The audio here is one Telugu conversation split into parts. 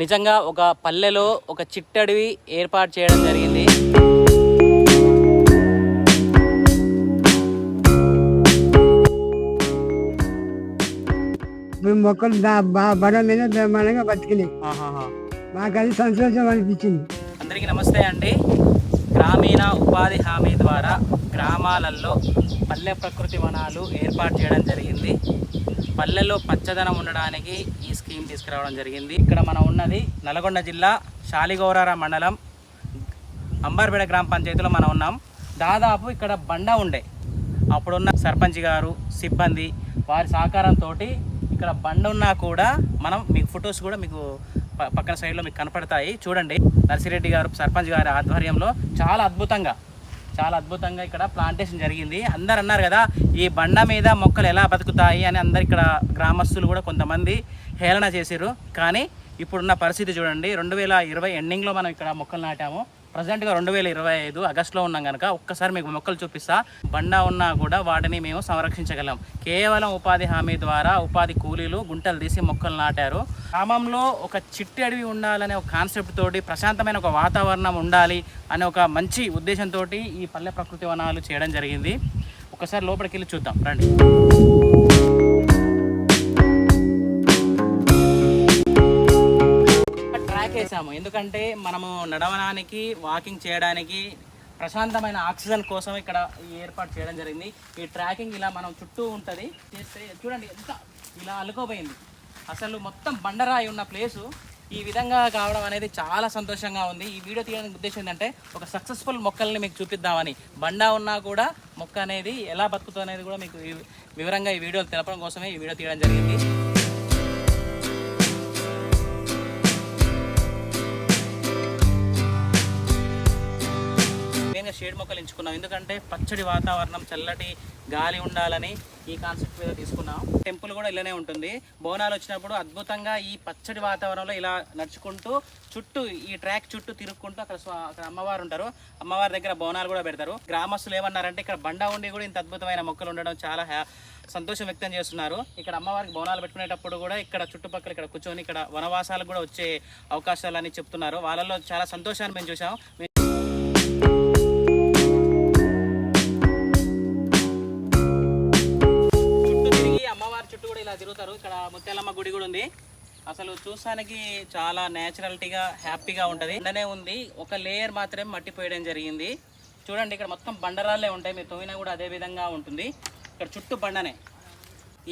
నిజంగా ఒక పల్లెలో ఒక చిట్టడివి ఏర్పాటు చేయడం జరిగింది. ఇప్పుడు మొక్కలు బడ మీద బ్రహ్మాండంగా బతికినాయి. మాకు అది సంతోషం అనిపించింది. అందరికీ నమస్తే అండి. గ్రామీణ ఉపాధి హామీ ద్వారా గ్రామాలలో పల్లె ప్రకృతి వనాలు ఏర్పాటు చేయడం జరిగింది. పల్లెల్లో పచ్చదనం ఉండడానికి ఈ స్కీమ్ తీసుకురావడం జరిగింది. ఇక్కడ మనం ఉన్నది నల్గొండ జిల్లా శాలిగౌరార మండలం. అంబార్పేట గ్రామ పంచాయతీలో మనం ఉన్నాం. దాదాపు ఇక్కడ బండ ఉండే. అప్పుడున్న సర్పంచ్ గారు సిబ్బంది వారి సహకారంతో ఇక్కడ బండ ఉన్నా కూడా మనం మీకు ఫొటోస్ కూడా మీకు పక్కన సైడ్లో మీకు కనపడతాయి. చూడండి నర్సిరెడ్డి గారు సర్పంచ్ గారి ఆధ్వర్యంలో చాలా అద్భుతంగా చాలా అద్భుతంగా ఇక్కడ ప్లాంటేషన్ జరిగింది. అందరు అన్నారు కదా ఈ బండ మీద మొక్కలు ఎలా బతుకుతాయి అని అందరు ఇక్కడ గ్రామస్తులు కూడా కొంతమంది హేళన చేశారు కానీ ఇప్పుడున్న పరిస్థితి చూడండి రెండు వేల ఇరవై ఎండింగ్లో మనం ఇక్కడ మొక్కలు నాటాము. ప్రజెంట్గా రెండు వేల ఇరవై ఐదు ఆగస్టులో ఉన్నాం కనుక ఒక్కసారి మీకు మొక్కలు చూపిస్తా. బండ ఉన్నా కూడా వాటిని మేము సంరక్షించగలం. కేవలం ఉపాధి హామీ ద్వారా ఉపాధి కూలీలు గుంటలు తీసి మొక్కలు నాటారు. గ్రామంలో ఒక చిట్టి అడవి ఉండాలనే ఒక కాన్సెప్ట్ తోటి ప్రశాంతమైన ఒక వాతావరణం ఉండాలి అనే ఒక మంచి ఉద్దేశంతో ఈ పల్లె ప్రకృతి వనాలు చేయడం జరిగింది. ఒకసారి లోపలికి వెళ్ళి చూద్దాం. రండి. ట్రాక్ ఎందుకంటే మనము నడవడానికి వాకింగ్ చేయడానికి ప్రశాంతమైన ఆక్సిజన్ కోసం ఇక్కడ ఈ ఏర్పాటు చేయడం జరిగింది. ఈ ట్రాకింగ్ ఇలా మనం చుట్టూ ఉంటుంది. చేస్తే చూడండి ఎంత ఇలా అల్లుకోపోయింది అసలు మొత్తం బండరాయి ఉన్న ప్లేసు ఈ విధంగా కావడం అనేది చాలా సంతోషంగా ఉంది. ఈ వీడియో తీయడానికి ఉద్దేశం ఏంటంటే ఒక సక్సెస్ఫుల్ మొక్కల్ని మీకు చూపిద్దామని. బండ ఉన్నా కూడా మొక్క అనేది ఎలా బతుకుతుంది అనేది కూడా మీకు వివరంగా ఈ వీడియో తెలపడం కోసమే ఈ వీడియో తీయడం జరిగింది. ముఖ్యంగా షేడ్ మొక్కలు ఎంచుకున్నాం ఎందుకంటే పచ్చడి వాతావరణం చల్లటి గాలి ఉండాలని ఈ కాన్సెప్ట్ మీద తీసుకున్నాం. టెంపుల్ కూడా ఇలానే ఉంటుంది. బోనాలు వచ్చినప్పుడు అద్భుతంగా ఈ పచ్చడి వాతావరణంలో ఇలా నడుచుకుంటూ చుట్టూ ఈ ట్రాక్ చుట్టూ తిరుక్కుంటూ అక్కడ అక్కడ అమ్మవారు ఉంటారు. అమ్మవారి దగ్గర బోనాలు కూడా పెడతారు. గ్రామస్తులు ఏమన్నారంటే ఇక్కడ బండ ఉండి కూడా ఇంత అద్భుతమైన మొక్కలు ఉండడం చాలా సంతోషం వ్యక్తం చేస్తున్నారు. ఇక్కడ అమ్మవారికి బోనాలు పెట్టుకునేటప్పుడు కూడా ఇక్కడ చుట్టుపక్కల ఇక్కడ కూర్చొని ఇక్కడ వనవాసాలకు కూడా వచ్చే అవకాశాలని చెప్తున్నారు. వాళ్ళలో చాలా సంతోషాన్ని మేము చూసాం తిరుగుతారు ఇక్కడ ముత్యాలమ్మ గుడి కూడా ఉంది. అసలు చూసానికి చాలా నేచురాలిటీగా హ్యాపీగా ఉంటుంది. ఎండనే ఉంది. ఒక లేయర్ మాత్రమే మట్టి పోయడం జరిగింది. చూడండి ఇక్కడ మొత్తం బండరాళ్ళే ఉంటాయి. మీరు తోవినా కూడా అదే విధంగా ఉంటుంది. ఇక్కడ చుట్టూ బండనే.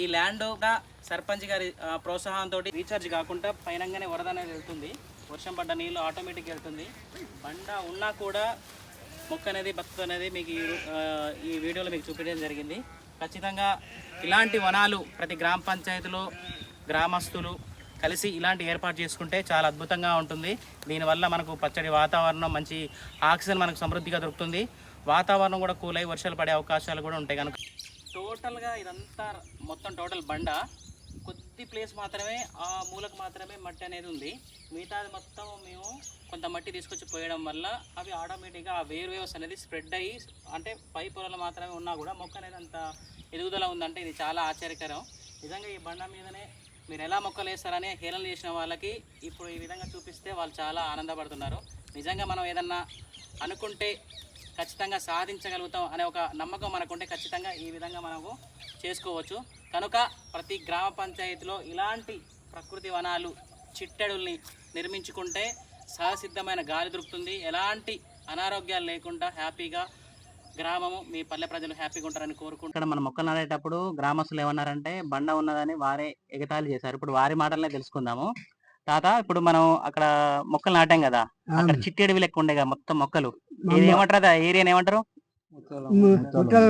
ఈ ల్యాండ్ కూడా సర్పంచ్ గారి ప్రోత్సాహంతో రీఛార్జ్ కాకుండా పైనంగానే వరద అనేది వెళ్తుంది. వర్షం పడ్డ నీళ్ళు ఆటోమేటిక్ వెళ్తుంది. బండ ఉన్నా కూడా మొక్క అనేది బతుకు అనేది మీకు ఈ వీడియోలో మీకు చూపించడం జరిగింది. ఖచ్చితంగా ఇలాంటి వనాలు ప్రతి గ్రామ పంచాయతీలో గ్రామస్తులు కలిసి ఇలాంటి ఏర్పాటు చేసుకుంటే చాలా అద్భుతంగా ఉంటుంది. దీనివల్ల మనకు పచ్చడి వాతావరణం మంచి ఆక్సిజన్ మనకు సమృద్ధిగా దొరుకుతుంది. వాతావరణం కూడా కూల్ అయి వర్షాలు పడే అవకాశాలు కూడా ఉంటాయి కనుక. టోటల్గా ఇదంతా మొత్తం టోటల్ బండ. కొద్ది ప్లేస్ మాత్రమే ఆ మూలకు మాత్రమే మట్టి అనేది ఉంది. మిగతాది మొత్తం మేము కొంత మట్టి తీసుకొచ్చి పోయడం వల్ల అవి ఆటోమేటిక్గా ఆ వేర్ వేవ్స్ అనేది స్ప్రెడ్ అయ్యి అంటే పై పొరలు మాత్రమే ఉన్నా కూడా మొక్క అనేది అంత ఎదుగుదల ఉందంటే ఇది చాలా ఆశ్చర్యకరం. నిజంగా ఈ బండ మీదనే మీరు ఎలా మొక్కలు వేస్తారని హేళన చేసిన వాళ్ళకి ఇప్పుడు ఈ విధంగా చూపిస్తే వాళ్ళు చాలా ఆనందపడుతున్నారు. నిజంగా మనం ఏదన్నా అనుకుంటే ఖచ్చితంగా సాధించగలుగుతాం అనే ఒక నమ్మకం మనకుంటే ఖచ్చితంగా ఈ విధంగా మనము చేసుకోవచ్చు. కనుక ప్రతి గ్రామ పంచాయతీలో ఇలాంటి ప్రకృతి వనాలు చిట్టెడుల్ని నిర్మించుకుంటే సహసిద్ధమైన గాలి దొరుకుతుంది. ఎలాంటి అనారోగ్యాలు లేకుండా హ్యాపీగా గ్రామము మీ పల్లె ప్రజలు హ్యాపీగా ఉంటారని కోరుకుంటారు ఇక్కడ మన మొక్కలు నాటేటప్పుడు గ్రామస్తులు ఏమన్నారంటే బండ ఉన్నదని వారే ఎగతాళి చేశారు. ఇప్పుడు వారి మాటలనే తెలుసుకుందాము. తాత ఇప్పుడు మనం అక్కడ మొక్కలు నాటాం కదా అక్కడ చిట్టేడివి లెక్క ఉండే కదా మొత్తం మొక్కలు. ఏమంటారు ఏరియా ఏమంటారు?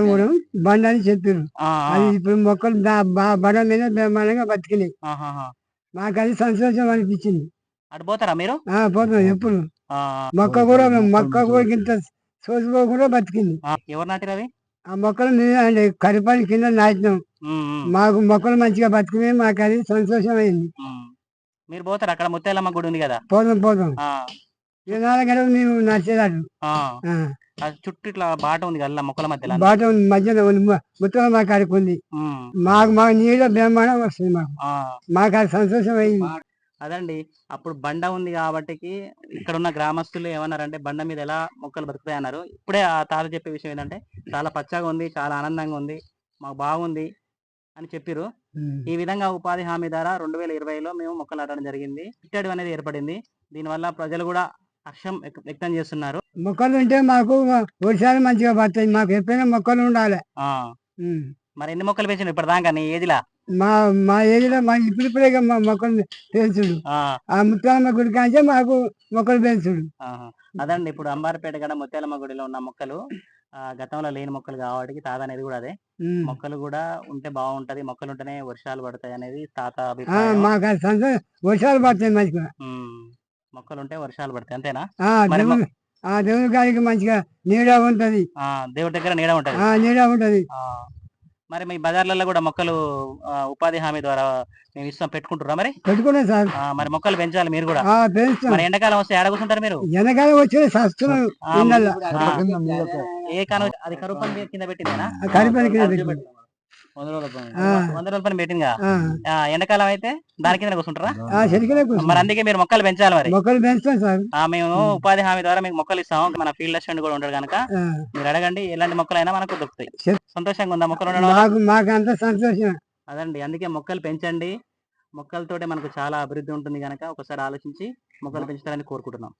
కూడా బండ అని చెప్పారు అది ఇప్పుడు మొక్కలు బడ మీద బ్రహ్మాండంగా బతికినాయి. మాకు అది సంతోషం అనిపించింది. అటు పోతారా మీరు? ఎప్పుడు. మొక్క కూడా మొక్క కూడా ఇంత సోసుకోకుండా బతికింది. ఆ, ఎవరు నాటిరు అవి? ఆ మొక్కలు మీద అంటే కరిపాని కింద నాటినాం. మాకు మొక్కలు మంచిగా బతికినాయి మాకు అది సంతోషం అయింది. మీరు పోతారు? అక్కడ ముత్యాలమ్మ గుడి ఉంది కదా? పోదాం పోదాం. మేము ఆ, ఆ. చుట్టూ ఇట్లా బాట ఉంది కదా మొక్కల మధ్యలో బాట ఉంది మధ్యలో ఉంది. ముత్తల మా కాడికి ఉంది. ఉమ్, మాకు మాకు నీళ్ళ బ్రహ్మాండం వస్తుంది మాకు. ఆ, మాకు అది సంతోషం అయింది. అదండి అప్పుడు బండ ఉంది కాబట్టికి ఇక్కడ ఉన్న గ్రామస్తులు ఏమన్నారంటే బండ మీద ఎలా మొక్కలు బతుకుతాయి అన్నారు. ఇప్పుడే ఆ తాత చెప్పే విషయం ఏంటంటే చాలా పచ్చగా ఉంది చాలా ఆనందంగా ఉంది మాకు బాగుంది అని చెప్పిరు ఉమ్. ఈ విధంగా ఉపాధి హామీ ద్వారా రెండు వేల ఇరవైలో మేము మొక్కలు నాటడం జరిగింది. ఇట్టడి అనేది ఏర్పడింది. దీనివల్ల ప్రజలు కూడా హర్షం వ్యక్- వ్యక్తం చేస్తున్నారు. మొక్కలు ఉంటే మాకు వర్షాలు మంచిగా పడతాయి. మాకు ఎప్పుడైనా మొక్కలు ఉండాలి. మరి ఎన్ని మొక్కలు పెంచిన ఇప్పటిదాకా నీ ఏదిలా మా మా ఏరియాలో మా ఇక మా మొక్కలు పెంచుడు. ఆ, ముత్తాలమ్మ గుడి కాంచే మాకు మొక్కలు పెంచుడు. అదండి ఇప్పుడు అంబారిపేట గడ ముత్యాలమ్మ గుడిలో ఉన్న మొక్కలు. ఆ, గతంలో లేని మొక్కలు కాబట్టి తాత అనేది కూడా అదే. మొక్కలు కూడా ఉంటే బాగుంటది. మొక్కలు ఉంటేనే వర్షాలు పడతాయి అనేది తాత వర్షాలు పడతాయి మంచిగా. మొక్కలు ఉంటే వర్షాలు పడతాయి అంతేనా? ఆ మరి ఆ దేవుని గారికి మంచిగా నీడ ఉంటది. ఆ దేవుడి దగ్గర నీడ ఉంటది. ఆ నీడ ఉంటది. ఆ, మరి మీ బజార్లలో కూడా మొక్కలు ఆ, ఉపాధి హామీ ద్వారా మేము ఇస్తాం పెట్టుకుంటురా మరి? పెట్టుకున్నాం సార్. ఆ, మరి మొక్కలు పెంచాలి మీరు కూడా. ఆ పెంచుతాం. మరి ఎండాకాలం వస్తే ఏడ కూర్చుంటారు మీరు? వెనకాల వచ్చి సస్తున్నాం ఆ, ఇళ్ళల్లో. ఆ, ఏ కాను అది కరువు పని కింద పెట్టిందేనా? ఆ కరిపని కింద పెట్టి వంద రోజుల పని. ఆ. వంద రోజుల పని పెట్టిందిగా ఆ, ఆ, ఎండాకాలం అయితే దాని కింద కూర్చుంటారా? మరి అందుకే మీరు మొక్కలు పెంచాలి మరి. మొక్కలు సార్. మేము ఉపాధి హామీ ద్వారా మీకు మొక్కలు ఇస్తాం. మన ఫీల్డ్ అసిస్టెంట్ కూడా ఉంటాడు కనుక మీరు అడగండి ఎలాంటి మొక్కలైనా మనకు దొరుకుతాయి. సంతోషంగా ఉందా? మొక్కలు ఉండడం వల్ల? మాకు మాకు అంత సంతోషం అదండి అందుకే మొక్కలు పెంచండి. మొక్కలతోటే మనకు చాలా అభివృద్ధి ఉంటుంది కనుక ఒకసారి ఆలోచించి మొక్కలు పెంచుతారని కోరుకుంటున్నాం.